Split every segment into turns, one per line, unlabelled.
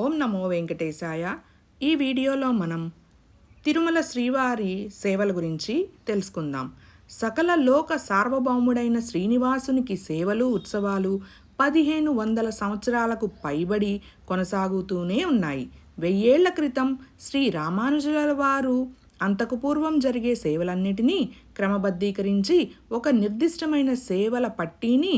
ఓం నమో వెంకటేశాయ. ఈ వీడియోలో మనం తిరుమల శ్రీవారి సేవల గురించి తెలుసుకుందాం. సకల లోక సార్వభౌముడైన శ్రీనివాసునికి సేవలు ఉత్సవాలు పదిహేను వందల సంవత్సరాలకు పైబడి కొనసాగుతూనే ఉన్నాయి. వెయ్యేళ్ళ క్రితం శ్రీ రామానుజుల వారు అంతకు పూర్వం జరిగే సేవలన్నిటినీ క్రమబద్ధీకరించి ఒక నిర్దిష్టమైన సేవల పట్టీని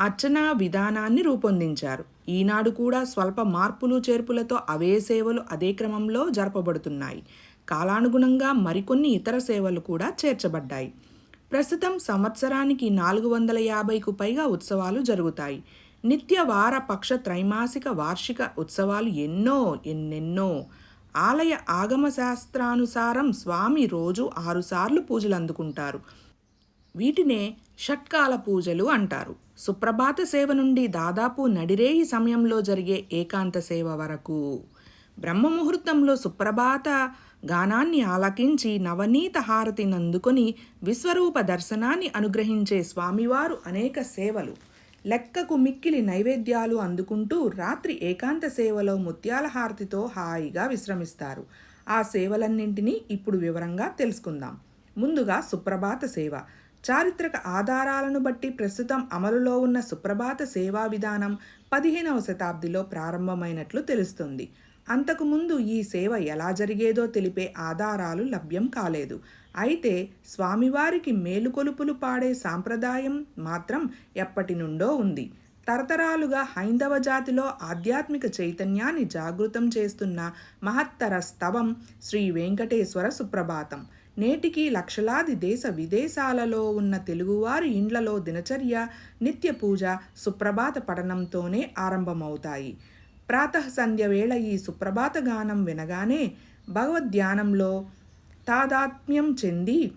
అర్చనా విధానాన్ని రూపొందించారు. ఈనాడు కూడా స్వల్ప మార్పులు చేర్పులతో అవే సేవలు అదే క్రమంలో జరపబడుతున్నాయి. కాలానుగుణంగా మరికొన్ని ఇతర సేవలు కూడా చేర్చబడ్డాయి. ప్రస్తుతం సంవత్సరానికి నాలుగు వందల యాభైకు పైగా ఉత్సవాలు జరుగుతాయి. నిత్య వార పక్ష త్రైమాసిక వార్షిక ఉత్సవాలు ఎన్నో ఎన్నెన్నో. ఆలయ ఆగమ శాస్త్రానుసారం స్వామి రోజు ఆరుసార్లు పూజలు అందుకుంటారు వీటినే షట్కాల పూజలు అంటారు. సుప్రభాత సేవ నుండి దాదాపు నడిరేయి సమయంలో జరిగే ఏకాంత సేవ వరకు. బ్రహ్మముహూర్తంలో సుప్రభాత గానాన్ని ఆలకించి నవనీత హారతిని అందుకొని విశ్వరూప దర్శనాన్ని అనుగ్రహించే స్వామివారు అనేక సేవలు. లెక్కకు మిక్కిలి నైవేద్యాలు అందుకుంటూ రాత్రి ఏకాంత సేవలో ముత్యాల హారతితో హాయిగా విశ్రమిస్తారు. ఆ సేవలన్నింటినీ ఇప్పుడు వివరంగా తెలుసుకుందాం. ముందుగా సుప్రభాత సేవ. చారిత్రక ఆధారాలను బట్టి ప్రస్తుతం అమలులో ఉన్న సుప్రభాత సేవా విధానం పదిహేనవ శతాబ్దిలో ప్రారంభమైనట్లు తెలుస్తుంది. అంతకుముందు ఈ సేవ ఎలా జరిగేదో తెలిపే ఆధారాలు లభ్యం కాలేదు. అయితే స్వామివారికి మేలుకొలుపులు పాడే సాంప్రదాయం మాత్రం ఎప్పటి నుండో ఉంది. తరతరాలుగా హైందవ జాతిలో ఆధ్యాత్మిక చైతన్యాన్ని జాగృతం చేస్తున్న మహత్తర స్తవం శ్రీ వెంకటేశ్వర సుప్రభాతం. నేటికి లక్షలాది దేశ విదేశాలలో ఉన్న తెలుగువారి ఇండ్లలో దినచర్య నిత్య పూజ సుప్రభాత పఠనంతోనే ఆరంభమవుతాయి. ప్రాతః సంధ్య వేళ ఈ సుప్రభాత గానం వినగానే భగవద్ధ్యానంలో తాదాత్మ్యం చెంది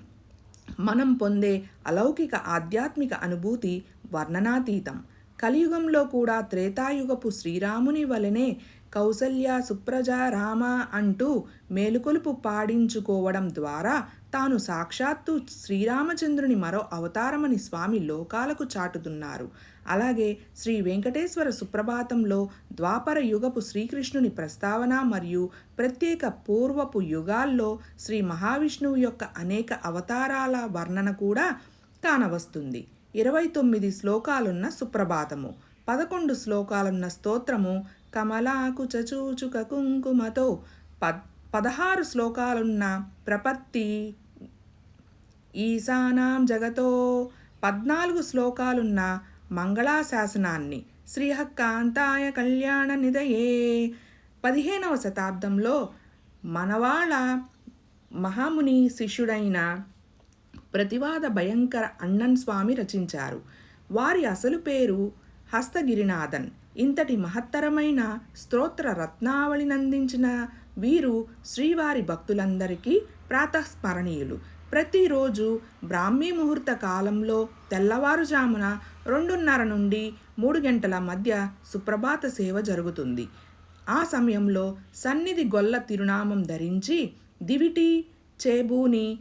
మనం పొందే అలౌకిక ఆధ్యాత్మిక అనుభూతి వర్ణనాతీతం. కలియుగంలో కూడా త్రేతాయుగపు శ్రీరాముని వలనే కౌసల్య సుప్రజ రామ అంటూ మేలుకొలుపు పాడించుకోవడం ద్వారా తాను సాక్షాత్తు శ్రీరామచంద్రుని మరో అవతారమని స్వామి లోకాలకు చాటుతున్నారు. అలాగే శ్రీ వెంకటేశ్వర సుప్రభాతంలో ద్వాపర యుగపు శ్రీకృష్ణుని ప్రస్తావన మరియు ప్రత్యేక పూర్వపు యుగాల్లో శ్రీ మహావిష్ణువు యొక్క అనేక అవతారాల వర్ణన కూడా కానవస్తుంది. ఇరవై తొమ్మిది శ్లోకాలున్న సుప్రభాతము. పదకొండు శ్లోకాలున్న స్తోత్రము కమలాకు చచూచుక కుంకుమతో. పద్ పదహారు శ్లోకాలున్న ప్రపత్తి ఈశానాం జగతో. పద్నాలుగు శ్లోకాలున్న మంగళాశాసనాన్ని శ్రీహక్కాంతాయ కళ్యాణ నిదయే పదిహేనవ శతాబ్దంలో మనవాళ మహాముని శిష్యుడైన ప్రతివాద భయంకర అన్నన్ స్వామి రచించారు. వారి అసలు పేరు హస్తగిరినాథన్. ఇంతటి మహత్తరమైన స్తోత్ర రత్నావళినందించిన వీరు శ్రీవారి భక్తులందరికీ ప్రాతస్మరణీయులు. ప్రతిరోజు బ్రాహ్మీ ముహూర్త కాలంలో తెల్లవారుజామున రెండున్నర నుండి మూడు గంటల మధ్య సుప్రభాత సేవ జరుగుతుంది. ఆ సమయంలో సన్నిధి గొల్ల తిరునామం ధరించి దివిటి చేబూని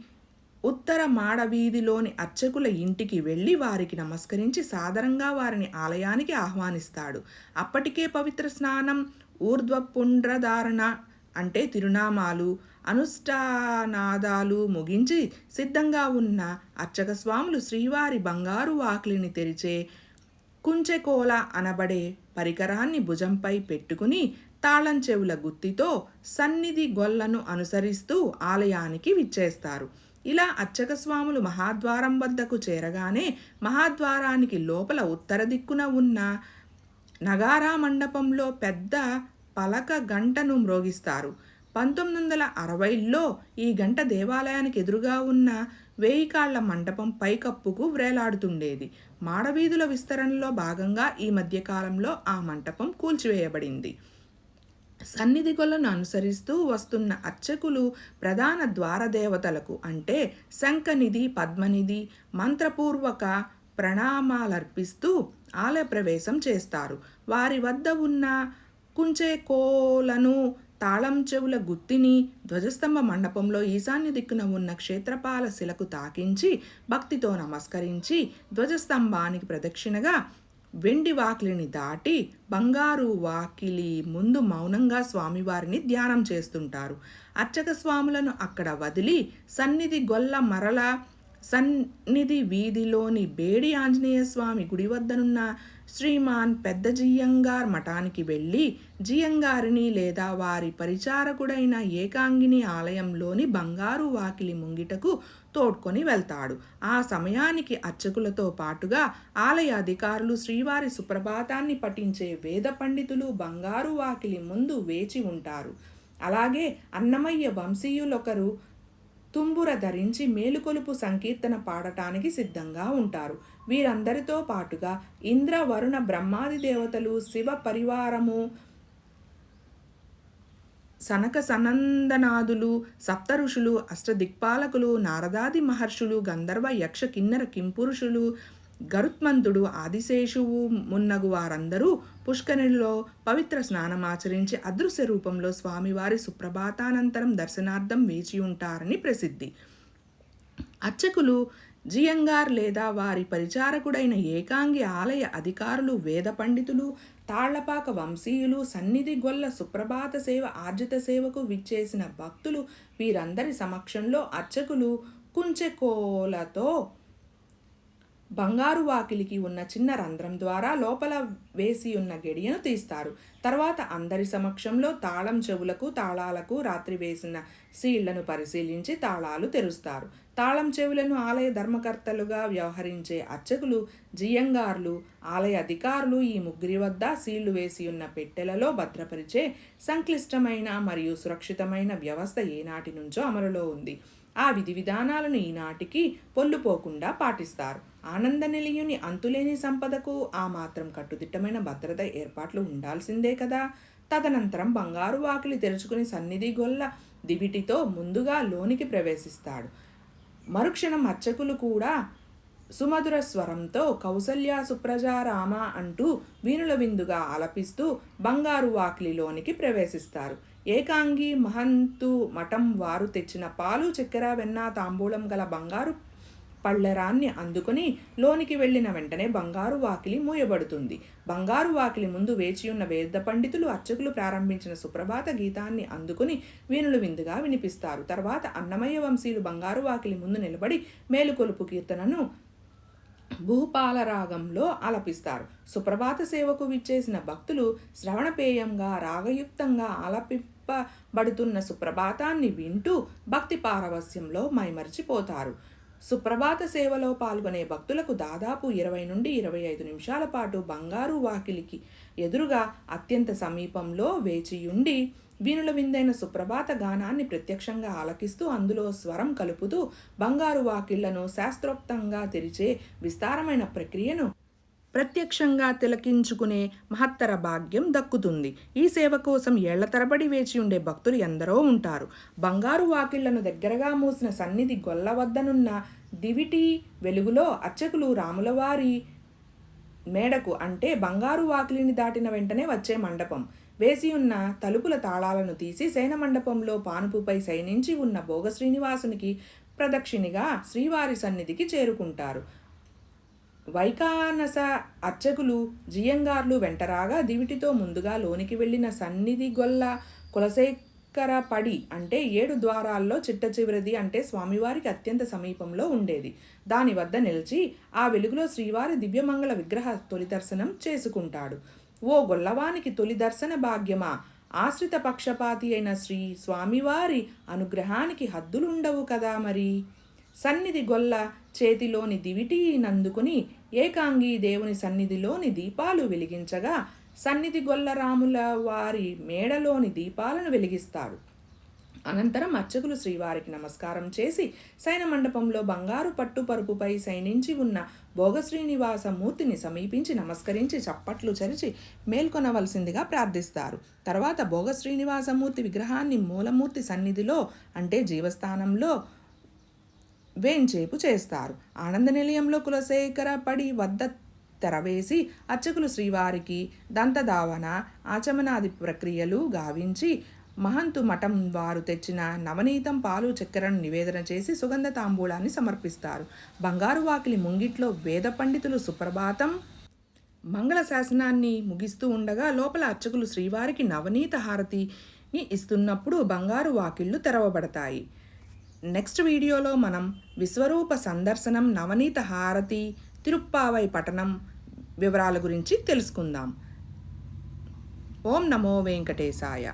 ఉత్తర మాడవీధిలోని అర్చకుల ఇంటికి వెళ్ళి వారికి నమస్కరించి సాదరంగా వారిని ఆలయానికి ఆహ్వానిస్తాడు. అప్పటికే పవిత్ర స్నానం ఊర్ధ్వపుండ్రధారణ అంటే తిరునామాలు అనుష్ఠానాదాలు ముగించి సిద్ధంగా ఉన్న అర్చక స్వాములు శ్రీవారి బంగారు వాకిలిని తెరిచే కుంచెకోల అనబడే పరికరాన్ని భుజంపై పెట్టుకుని తాళం చెవుల గుత్తితో సన్నిధి గొల్లను అనుసరిస్తూ ఆలయానికి విచ్చేస్తారు. ఇలా అర్చకస్వాములు మహాద్వారం వద్దకు చేరగానే మహాద్వారానికి లోపల ఉత్తర దిక్కున ఉన్న నగారా మండపంలో పెద్ద పలక గంటను మ్రోగిస్తారు. పంతొమ్మిది వందల అరవైలో ఈ గంట దేవాలయానికి ఎదురుగా ఉన్న వేయి కాళ్ళ మండపం పైకప్పుకు వ్రేలాడుతుండేది. మాడవీధుల విస్తరణలో భాగంగా ఈ మధ్యకాలంలో ఆ మంటపం కూల్చివేయబడింది. సన్నిధి కొలను అనుసరిస్తూ వస్తున్న అర్చకులు ప్రధాన ద్వారదేవతలకు అంటే శంఖనిధి పద్మనిధి మంత్రపూర్వక ప్రణామాలర్పిస్తూ ఆలయ ప్రవేశం చేస్తారు. వారి వద్ద ఉన్న కుంచేకోలను తాళం చెవుల గుత్తిని ధ్వజస్తంభ మండపంలో ఈశాన్య దిక్కున ఉన్న క్షేత్రపాల శిలకు తాకించి భక్తితో నమస్కరించి ధ్వజస్తంభానికి ప్రదక్షిణగా వెండి వాకిలిని దాటి బంగారు వాకిలి ముందు మౌనంగా స్వామివారిని ధ్యానం చేస్తుంటారు. అర్చక స్వాములను అక్కడ వదిలి సన్నిధి గొల్ల మరల సన్నిధి వీధిలోని బేడి ఆంజనేయ స్వామి గుడి వద్దనున్న శ్రీమాన్ పెద్ద జియ్యంగార్ మఠానికి వెళ్ళి జియంగారిని లేదా వారి పరిచారకుడైన ఏకాంగిని ఆలయంలోని బంగారు వాకిలి ముంగిటకు తోడ్కొని వెళ్తాడు. ఆ సమయానికి అర్చకులతో పాటుగా ఆలయ అధికారులు శ్రీవారి సుప్రభాతాన్ని పఠించే వేద పండితులు బంగారు వాకిలి ముందు వేచి ఉంటారు. అలాగే అన్నమయ్య వంశీయులొకరు తుంబుర ధరించి మేలుకొలుపు సంకీర్తన పాడటానికి సిద్ధంగా ఉంటారు. వీరందరితో పాటుగా ఇంద్ర వరుణ బ్రహ్మాది దేవతలు శివ పరివారము సనక సనందనాదులు సప్త ఋషులు అష్టదిక్పాలకులు నారదాది మహర్షులు గంధర్వ యక్ష కిన్నర కింపురుషులు గరుత్మంతుడు ఆదిశేషువు మున్నగు వారందరూ పుష్కరిణిలో పవిత్ర స్నానమాచరించి అదృశ్య రూపంలో స్వామివారి సుప్రభాతానంతరం దర్శనార్థం వేచి ఉంటారని ప్రసిద్ధి. అర్చకులు జియంగార్ లేదా వారి పరిచారకుడైన ఏకాంగి ఆలయ అధికారులు వేద పండితులు తాళ్ళపాక వంశీయులు సన్నిధి గొల్ల సుప్రభాత సేవ ఆర్జిత సేవకు విచ్చేసిన భక్తులు వీరందరి సమక్షంలో అర్చకులు కుంచెకోలతో బంగారు వాకిలికి ఉన్న చిన్న రంధ్రం ద్వారా లోపల వేసి ఉన్న గడియను తీస్తారు. తర్వాత అందరి సమక్షంలో తాళం చెవులకు తాళాలకు రాత్రి వేసిన సీళ్ళను పరిశీలించి తాళాలు తెరుస్తారు. తాళం చెవులను ఆలయ ధర్మకర్తలుగా వ్యవహరించే అర్చకులు జియంగార్లు ఆలయ అధికారులు ఈ ముగ్గురి వద్ద సీళ్ళు వేసి ఉన్న పెట్టెలలో భద్రపరిచే సంక్లిష్టమైన మరియు సురక్షితమైన వ్యవస్థ ఏనాటి నుంచో అమలులో ఉంది. ఆ విధి విధానాలను ఈనాటికి పొల్లుపోకుండా పాటిస్తారు. ఆనంద నిలయుని అంతులేని సంపదకు ఆ మాత్రం కట్టుదిట్టమైన భద్రత ఏర్పాట్లు ఉండాల్సిందే కదా. తదనంతరం బంగారు వాకిలి తెరుచుకుని సన్నిధి గొల్ల దివిటితో ముందుగా లోనికి ప్రవేశిస్తాడు. మరుక్షణం అర్చకులు కూడా సుమధుర స్వరంతో కౌసల్య సుప్రజారామ అంటూ వీణుల విందుగా ఆలపిస్తూ బంగారు వాకిలిలోనికి ప్రవేశిస్తారు. ఏకాంగి మహంతు మఠం వారు తెచ్చిన పాలు చక్కెర వెన్న తాంబూలం గల బంగారు పళ్ళెరాన్ని అందుకుని లోనికి వెళ్ళిన వెంటనే బంగారు వాకిలి మూయబడుతుంది. బంగారు వాకిలి ముందు వేచి ఉన్న వేద పండితులు అర్చకులు ప్రారంభించిన సుప్రభాత గీతాన్ని అందుకుని వీణులు విందుగా వినిపిస్తారు. తర్వాత అన్నమయ్య వంశీయులు బంగారు వాకిలి ముందు నిలబడి మేలుకొలుపు కీర్తనను భూపాలరాగంలో ఆలపిస్తారు. సుప్రభాత సేవకు విచ్చేసిన భక్తులు శ్రవణపేయంగా రాగయుక్తంగా ఆలపింపబడుతున్న సుప్రభాతాన్ని వింటూ భక్తి పారవస్యంలో మైమరిచిపోతారు. సుప్రభాత సేవలో పాల్గొనే భక్తులకు దాదాపు ఇరవై నుండి ఇరవై ఐదు నిమిషాల పాటు బంగారు వాకిలికి ఎదురుగా అత్యంత సమీపంలో వేచియుండి వీణుల విందైన సుప్రభాత గానాన్ని ప్రత్యక్షంగా ఆలకిస్తూ అందులో స్వరం కలుపుతూ బంగారు వాకిళ్ళను శాస్త్రోక్తంగా తెరిచే విస్తారమైన ప్రక్రియను ప్రత్యక్షంగా తిలకించుకునే మహత్తర భాగ్యం దక్కుతుంది. ఈ సేవ కోసం ఏళ్ళ తరబడి వేచి ఉండే భక్తులు ఎందరో ఉంటారు. బంగారు వాకిళ్ళను దగ్గరగా మూసిన సన్నిధి గొల్ల వద్దనున్న దివిటి వెలుగులో అర్చకులు రాములవారి మేడకు అంటే బంగారు వాకిలిని దాటిన వెంటనే వచ్చే మండపం. వేసి ఉన్న తలుపుల తాళాలను తీసి శయన మండపంలో పానుపుపై శయనించి ఉన్న భోగ శ్రీనివాసునికి ప్రదక్షిణిగా శ్రీవారి సన్నిధికి చేరుకుంటారు. వైకానస అర్చకులు జియంగార్లు వెంటరాగా దివిటితో ముందుగా లోనికి వెళ్ళిన సన్నిధి గొల్ల కులశేఖర పడి అంటే ఏడు ద్వారాల్లో చిట్ట చివరిది అంటే స్వామివారికి అత్యంత సమీపంలో ఉండేది. దాని వద్ద నిలిచి ఆ వెలుగులో శ్రీవారి దివ్యమంగళ విగ్రహ తొలి దర్శనం చేసుకుంటాడు. ఓ గొల్లవానికి తొలి దర్శన భాగ్యమా? ఆశ్రిత పక్షపాతి అయిన శ్రీ స్వామివారి అనుగ్రహానికి హద్దులుండవు కదా మరి? సన్నిధి గొల్ల చేతిలోని దివిటి నందుకుని ఏకాంగి దేవుని సన్నిధిలోని దీపాలు వెలిగించగా సన్నిధి గొల్లరాముల వారి మేడలోని దీపాలను వెలిగిస్తాడు. అనంతరం అర్చకులు శ్రీవారికి నమస్కారం చేసి శయన మండపంలో బంగారు పట్టు పరుపుపై శయనించి ఉన్న భోగశ్రీనివాస మూర్తిని సమీపించి నమస్కరించి చప్పట్లు చరిచి మేల్కొనవలసిందిగా ప్రార్థిస్తారు. తర్వాత భోగశ్రీనివాసమూర్తి విగ్రహాన్ని మూలమూర్తి సన్నిధిలో అంటే జీవస్థానంలో వేంచేపు చేస్తారు. ఆనంద నిలయంలో కులశేఖర పడి వద్ద తెరవేసి అర్చకులు శ్రీవారికి దంతదావన ఆచమనాది ప్రక్రియలు గావించి మహంతు మఠం వారు తెచ్చిన నవనీతం పాలు చక్కెరను నివేదన చేసి సుగంధ తాంబూలాన్ని సమర్పిస్తారు. బంగారు వాకిలి ముంగిట్లో వేద పండితులు సుప్రభాతం. మంగళ శాసనాన్ని ముగిస్తూ ఉండగా లోపల అర్చకులు శ్రీవారికి నవనీత హారతిని ఇస్తున్నప్పుడు బంగారు వాకిళ్ళు తెరవబడతాయి. నెక్స్ట్ వీడియోలో మనం విశ్వరూప సందర్శనం నవనీత హారతి తిరుప్పావై పఠనం వివరాల గురించి తెలుసుకుందాం. ఓం నమో వెంకటేశాయ.